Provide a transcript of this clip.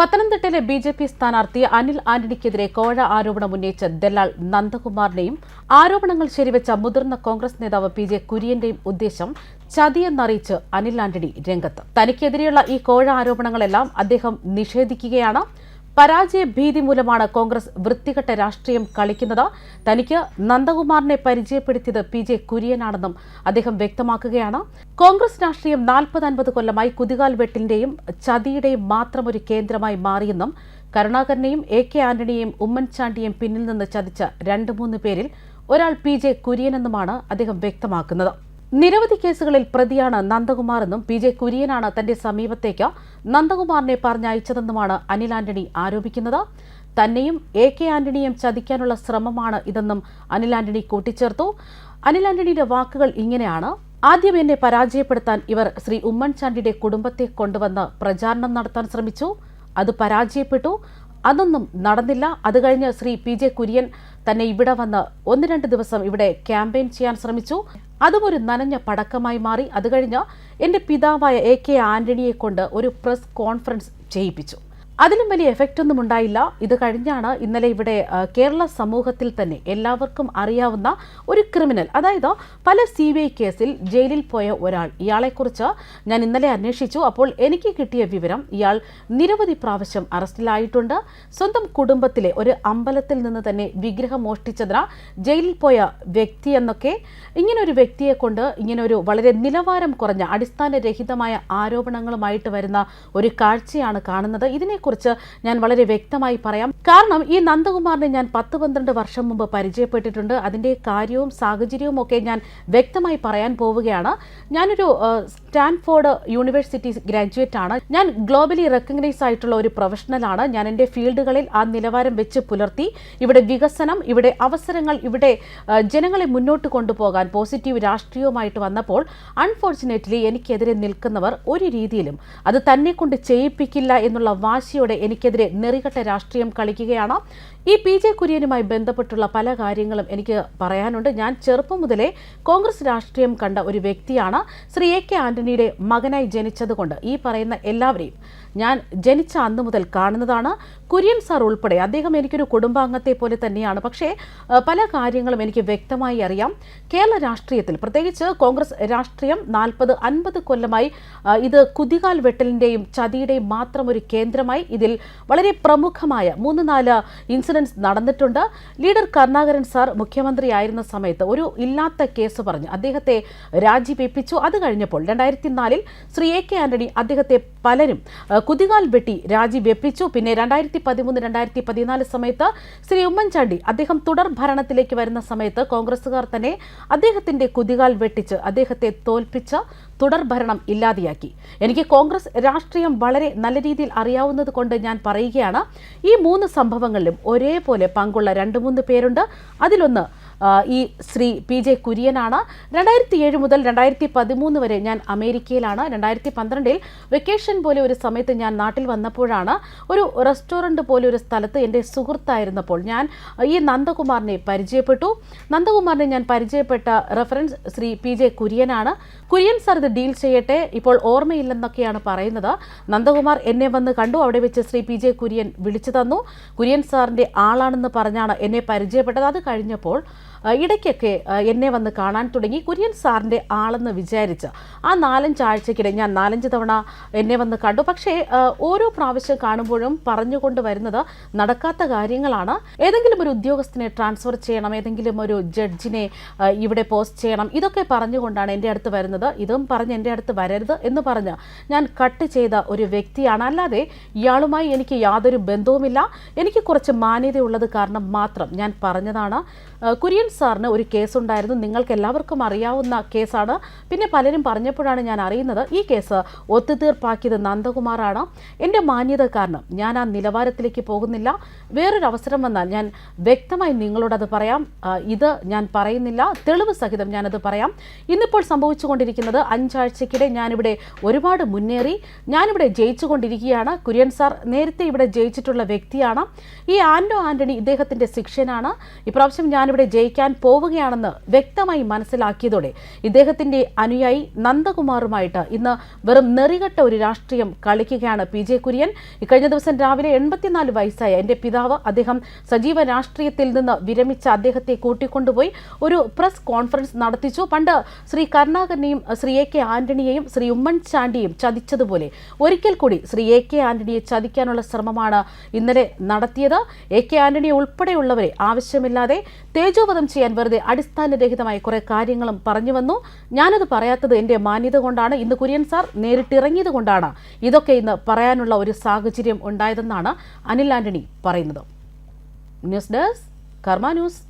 പത്തനംതിട്ടയിലെ B J P സ്ഥാനാർത്ഥി അനിൽ ആന്റണിക്കെതിരെ കോഴ ആരോപണം ഉന്നയിച്ച ദല്ലാൽ നന്ദകുമാറിനെയും ആരോപണങ്ങൾ ശരിവെച്ച മുതിർന്ന കോൺഗ്രസ് നേതാവ് പി ജെ കുര്യന്റെയും ഉദ്ദേശം ചതിയെന്നറിയിച്ച് അനിൽ ആന്റണി രംഗത്ത്. തനിക്കെതിരെയുള്ള ഈ കോഴ ആരോപണങ്ങളെല്ലാം അദ്ദേഹം നിഷേധിക്കുകയാണ്. പരാജയ ഭീതി മൂലമാണ് കോൺഗ്രസ് വൃത്തികെട്ട രാഷ്ട്രീയം കളിക്കുന്നത്. തനിക്ക് നന്ദകുമാറിനെ പരിചയപ്പെടുത്തിയത് പി ജെ കുര്യനാണെന്നും അദ്ദേഹം വ്യക്തമാക്കുകയാണ്. കോൺഗ്രസ് രാഷ്ട്രീയം നാൽപ്പത് അൻപത് കൊല്ലമായി കുതികാൽ വെട്ടിന്റെയും ചതിയുടെയും മാത്രം ഒരു കേന്ദ്രമായി മാറിയെന്നും കരുണാകരനെയും എ കെ ആന്റണിയെയും ഉമ്മൻചാണ്ടിയെയും പിന്നിൽ നിന്ന് ചതിച്ച രണ്ട് മൂന്ന് പേരിൽ ഒരാൾ പി ജെ കുര്യനെന്നുമാണ് അദ്ദേഹം വ്യക്തമാക്കുന്നത്. നിരവധി കേസുകളിൽ പ്രതിയാണ് നന്ദകുമാറെന്നും പി ജെ കുര്യനാണ് തന്റെ സമീപത്തേക്ക് നന്ദകുമാറിനെ പറഞ്ഞയച്ചതെന്നുമാണ് അനിൽ ആന്റണി ആരോപിക്കുന്നത്. തന്നെയും എ കെ ആന്റണിയും ചതിക്കാനുള്ള ശ്രമമാണ് ഇതെന്നും അനിൽ ആന്റണി കൂട്ടിച്ചേർത്തു. അനിൽ ആന്റണിയുടെ വാക്കുകൾ ഇങ്ങനെയാണ്. ആദ്യം എന്നെ പരാജയപ്പെടുത്താൻ ഇവർ ശ്രീ ഉമ്മൻചാണ്ടിയുടെ കുടുംബത്തെ കൊണ്ടുവന്ന് പ്രചാരണം നടത്താൻ ശ്രമിച്ചു. അത് പരാജയപ്പെട്ടു. അതൊന്നും നടന്നില്ല. അത് കഴിഞ്ഞ് ശ്രീ പി ജെ കുര്യൻ തന്നെ ഇവിടെ വന്ന് ഒന്ന് രണ്ട് ദിവസം ഇവിടെ ക്യാമ്പയിൻ ചെയ്യാൻ ശ്രമിച്ചു. അതും ഒരു നനഞ്ഞ പടക്കമായി മാറി. അത് കഴിഞ്ഞ് എന്റെ പിതാവായ എ കെ ആന്റണിയെ കൊണ്ട് ഒരു പ്രസ് കോൺഫറൻസ് ചെയ്യിപ്പിച്ചു. അതിലും വലിയ എഫക്റ്റ് ഒന്നും ഉണ്ടായില്ല. ഇത് കഴിഞ്ഞാണ് ഇന്നലെ ഇവിടെ കേരള സമൂഹത്തിൽ തന്നെ എല്ലാവർക്കും അറിയാവുന്ന ഒരു ക്രിമിനൽ അതായത് പല സി ബി ഐ കേസിൽ ജയിലിൽ പോയ ഒരാൾ. ഇയാളെക്കുറിച്ച് ഞാൻ ഇന്നലെ അന്വേഷിച്ചു. അപ്പോൾ എനിക്ക് കിട്ടിയ വിവരം ഇയാൾ നിരവധി പ്രാവശ്യം അറസ്റ്റിലായിട്ടുണ്ട്. സ്വന്തം കുടുംബത്തിലെ ഒരു അമ്പലത്തിൽ നിന്ന് തന്നെ വിഗ്രഹം മോഷ്ടിച്ചതിന് ജയിലിൽ പോയ വ്യക്തി എന്നൊക്കെ ഇങ്ങനെ ഒരു വ്യക്തിയെ കൊണ്ട് ഇങ്ങനെ ഒരു വളരെ നിലവാരം കുറഞ്ഞ അടിസ്ഥാനരഹിതമായ ആരോപണങ്ങളുമായിട്ട് വരുന്ന ഒരു കാഴ്ചയാണ് കാണുന്നത്. ഇതിനെക്കുറിച്ച് ഞാൻ വളരെ വ്യക്തമായി പറയാം. കാരണം ഈ നന്ദകുമാറിനെ ഞാൻ പത്ത് പന്ത്രണ്ട് വർഷം മുമ്പ് പരിചയപ്പെട്ടിട്ടുണ്ട്. അതിന്റെ കാര്യവും സാഹചര്യവും ഒക്കെ ഞാൻ വ്യക്തമായി പറയാൻ പോവുകയാണ്. ഞാനൊരു സ്റ്റാൻഫോർഡ് യൂണിവേഴ്സിറ്റി ഗ്രാജുവേറ്റ് ആണ്. ഞാൻ ഗ്ലോബലി റെക്കഗ്നൈസ് ആയിട്ടുള്ള ഒരു പ്രൊഫഷണലാണ്. ഞാൻ എന്റെ ഫീൽഡുകളിൽ ആ നിലവാരം വെച്ച് പുലർത്തി. ഇവിടെ വികസനം ഇവിടെ അവസരങ്ങൾ ഇവിടെ ജനങ്ങളെ മുന്നോട്ട് കൊണ്ടുപോകാൻ പോസിറ്റീവ് രാഷ്ട്രീയവുമായിട്ട് വന്നപ്പോൾ അൺഫോർച്ചുനേറ്റ്ലി എനിക്കെതിരെ നിൽക്കുന്നവർ ഒരു രീതിയിലും അത് തന്നെ കൊണ്ട് ചെയ്യിപ്പിക്കില്ല എന്നുള്ള വാശിയോടെ എനിക്കെതിരെ നെറികെട്ട രാഷ്ട്രീയം കളിക്കുകയാണ്. ഈ പി ജെ കുര്യനുമായി ബന്ധപ്പെട്ടുള്ള പല കാര്യങ്ങളും എനിക്ക് പറയാനുണ്ട്. ഞാൻ ചെറുപ്പം മുതലേ കോൺഗ്രസ് രാഷ്ട്രീയം കണ്ട ഒരു വ്യക്തിയാണ്. ശ്രീ എ കെ ആന്റണിയുടെ മകനായി ജനിച്ചതുകൊണ്ട് ഈ പറയുന്ന എല്ലാവരെയും ഞാൻ ജനിച്ച അന്ന് മുതൽ കാണുന്നതാണ്. കുര്യൻ സാർ ഉൾപ്പെടെ അദ്ദേഹം എനിക്കൊരു കുടുംബാംഗത്തെ പോലെ തന്നെയാണ്. പക്ഷേ പല കാര്യങ്ങളും എനിക്ക് വ്യക്തമായി അറിയാം. കേരള രാഷ്ട്രീയത്തിൽ പ്രത്യേകിച്ച് കോൺഗ്രസ് രാഷ്ട്രീയം നാൽപ്പത് അൻപത് കൊല്ലമായി ഇത് കുതികാൽ വെട്ടലിന്റെയും ചതിയുടെയും മാത്രം ഒരു കേന്ദ്രമായി ഇതിൽ വളരെ പ്രമുഖമായ മൂന്ന് നാല് ഇൻസിഡൻസ് നടന്നിട്ടുണ്ട്. ലീഡർ കരുണാകരൻ സാർ മുഖ്യമന്ത്രിയായിരുന്ന സമയത്ത് ഒരു ഇല്ലാത്ത കേസ് പറഞ്ഞ് അദ്ദേഹത്തെ രാജിവെപ്പിച്ചു. അത് കഴിഞ്ഞപ്പോൾ രണ്ടായിരത്തി നാലിൽ ശ്രീ എ കെ ആന്റണി അദ്ദേഹത്തെ പലരും കുതികാൽ വെട്ടി രാജി വെപ്പിച്ചു. പിന്നെ രണ്ടായിരത്തി പതിമൂന്ന് രണ്ടായിരത്തി പതിനാല് സമയത്ത് ശ്രീ ഉമ്മൻചാണ്ടി അദ്ദേഹം തുടർ ഭരണത്തിലേക്ക് വരുന്ന സമയത്ത് കോൺഗ്രസുകാർ തന്നെ അദ്ദേഹത്തിന്റെ കുതികാൽ വെട്ടിച്ച് അദ്ദേഹത്തെ തോൽപ്പിച്ച തുടർ ഭരണം ഇല്ലാതെയാക്കി. എനിക്ക് കോൺഗ്രസ് രാഷ്ട്രീയം വളരെ നല്ല രീതിയിൽ അറിയാവുന്നത് കൊണ്ട് ഞാൻ പറയുകയാണ്. ഈ മൂന്ന് സംഭവങ്ങളിലും ഒരേപോലെ പങ്കുള്ള രണ്ട് മൂന്ന് പേരുണ്ട്. അതിലൊന്ന് ഈ ശ്രീ പി ജെ കുര്യനാണ്. രണ്ടായിരത്തി ഏഴ് മുതൽ രണ്ടായിരത്തി പതിമൂന്ന് വരെ ഞാൻ അമേരിക്കയിലാണ്. രണ്ടായിരത്തി പന്ത്രണ്ടിൽ വെക്കേഷൻ പോലെ ഒരു സമയത്ത് ഞാൻ നാട്ടിൽ വന്നപ്പോഴാണ് ഒരു റെസ്റ്റോറന്റ് പോലെ ഒരു സ്ഥലത്ത് എന്റെ സുഹൃത്തായിരുന്നപ്പോൾ ഞാൻ ഈ നന്ദകുമാറിനെ പരിചയപ്പെട്ടു. നന്ദകുമാറിനെ ഞാൻ പരിചയപ്പെട്ട റെഫറൻസ് ശ്രീ പി ജെ കുര്യനാണ്. കുര്യൻ സാർ ഇത് ഡീൽ ചെയ്യട്ടെ ഇപ്പോൾ ഓർമ്മയില്ലെന്നൊക്കെയാണ് പറയുന്നത്. നന്ദകുമാർ എന്നെ വന്ന് കണ്ടു അവിടെ വെച്ച് ശ്രീ പി ജെ കുര്യൻ വിളിച്ചു തന്നു. കുര്യൻ സാറിന്റെ ആളാണെന്ന് പറഞ്ഞാണ് എന്നെ പരിചയപ്പെട്ടത്. അത് കഴിഞ്ഞപ്പോൾ ഇടയ്ക്കൊക്കെ എന്നെ വന്ന് കാണാൻ തുടങ്ങി. കുര്യൻ സാറിന്റെ ആളെന്ന് വിചാരിച്ച് ആ നാലഞ്ച് ആഴ്ചക്കിടെ ഞാൻ നാലഞ്ച് തവണ എന്നെ വന്ന് കണ്ടു. പക്ഷേ ഓരോ പ്രാവശ്യം കാണുമ്പോഴും പറഞ്ഞുകൊണ്ട് വരുന്നത് നടക്കാത്ത കാര്യങ്ങളാണ്. ഏതെങ്കിലും ഒരു ഉദ്യോഗസ്ഥനെ ട്രാൻസ്ഫർ ചെയ്യണം ഏതെങ്കിലും ഒരു ജഡ്ജിനെ ഇവിടെ പോസ്റ്റ് ചെയ്യണം ഇതൊക്കെ പറഞ്ഞുകൊണ്ടാണ് എന്റെ അടുത്ത് വരുന്നത്. ഇതും പറഞ്ഞ് എന്റെ അടുത്ത് വരരുത് എന്ന് പറഞ്ഞ് ഞാൻ കട്ട് ചെയ്ത ഒരു വ്യക്തിയാണ്. അല്ലാതെ ഇയാളുമായി എനിക്ക് യാതൊരു ബന്ധവുമില്ല. എനിക്ക് കുറച്ച് മാന്യതയുള്ളത് കാരണം മാത്രം ഞാൻ പറഞ്ഞതാണ്. കുര്യൻ സാറിന് ഒരു കേസുണ്ടായിരുന്നു. നിങ്ങൾക്ക് എല്ലാവർക്കും അറിയാവുന്ന കേസാണ്. പിന്നെ പലരും പറഞ്ഞപ്പോഴാണ് ഞാൻ അറിയുന്നത് ഈ കേസ് ഒത്തുതീർപ്പാക്കിയത് നന്ദകുമാറാണ്. എന്റെ മാന്യത കാരണം ഞാൻ ആ നിലവാരത്തിലേക്ക് പോകുന്നില്ല. വേറൊരു അവസരം വന്നാൽ ഞാൻ വ്യക്തമായി നിങ്ങളോടത് പറയാം. ഇത് ഞാൻ പറയുന്നില്ല. തെളിവ് സഹിതം ഞാനത് പറയാം. ഇന്നിപ്പോൾ സംഭവിച്ചുകൊണ്ടിരിക്കുന്നത് അഞ്ചാഴ്ചക്കിടെ ഞാനിവിടെ ഒരുപാട് മുന്നേറി ഞാനിവിടെ ജയിച്ചുകൊണ്ടിരിക്കുകയാണ്. കുര്യൻ സാർ നേരത്തെ ഇവിടെ ജയിച്ചിട്ടുള്ള വ്യക്തിയാണ്. ഈ ആൻഡോ ആന്റണി ഇദ്ദേഹത്തിന്റെ ശിക്ഷനാണ് ഇപ്രാവശ്യം ഞാനിവിടെ ജയിക്കാൻ ജയിക്കാൻ പോവുകയാണെന്ന് വ്യക്തമായി മനസ്സിലാക്കിയതോടെ ഇദ്ദേഹത്തിന്റെ അനുയായി നന്ദകുമാറുമായിട്ട് ഇന്ന് വെറും നെറികെട്ട ഒരു രാഷ്ട്രീയം കളിക്കുകയാണ് പി ജെ കുര്യൻ. ഇക്കഴിഞ്ഞ ദിവസം രാവിലെ എൺപത്തിനാല് വയസ്സായ എന്റെ പിതാവ് അദ്ദേഹം സജീവ രാഷ്ട്രീയത്തിൽ നിന്ന് വിരമിച്ച അദ്ദേഹത്തെ കൂട്ടിക്കൊണ്ടുപോയി ഒരു പ്രസ് കോൺഫറൻസ് നടത്തിച്ചു. പണ്ട് ശ്രീ കരുണാകരനെയും ശ്രീ എ കെ ആന്റണിയെയും ശ്രീ ഉമ്മൻചാണ്ടിയും ചതിച്ചതുപോലെ ഒരിക്കൽ കൂടി ശ്രീ എ കെ ആന്റണിയെ ചതിക്കാനുള്ള ശ്രമമാണ് ഇന്നലെ നടത്തിയത്. എ കെ ആന്റണി ഉൾപ്പെടെയുള്ളവരെ ആവശ്യമില്ലാതെ തേജോവധം ചെയ്യാൻ വെറുതെ അടിസ്ഥാനരഹിതമായ കുറെ കാര്യങ്ങളും പറഞ്ഞു വന്നു. ഞാനത് പറയാത്തത് എന്റെ മാന്യത കൊണ്ടാണ്. ഇന്ന് കുര്യൻ സാർ നേരിട്ടിറങ്ങിയത് കൊണ്ടാണ്. ഇതൊക്കെ ഇന്ന് പറയാനുള്ള ഒരു സാഹചര്യം ഉണ്ടായതെന്നാണ് അനിൽ ആന്റണി പറയുന്നത്. News desk Karma news.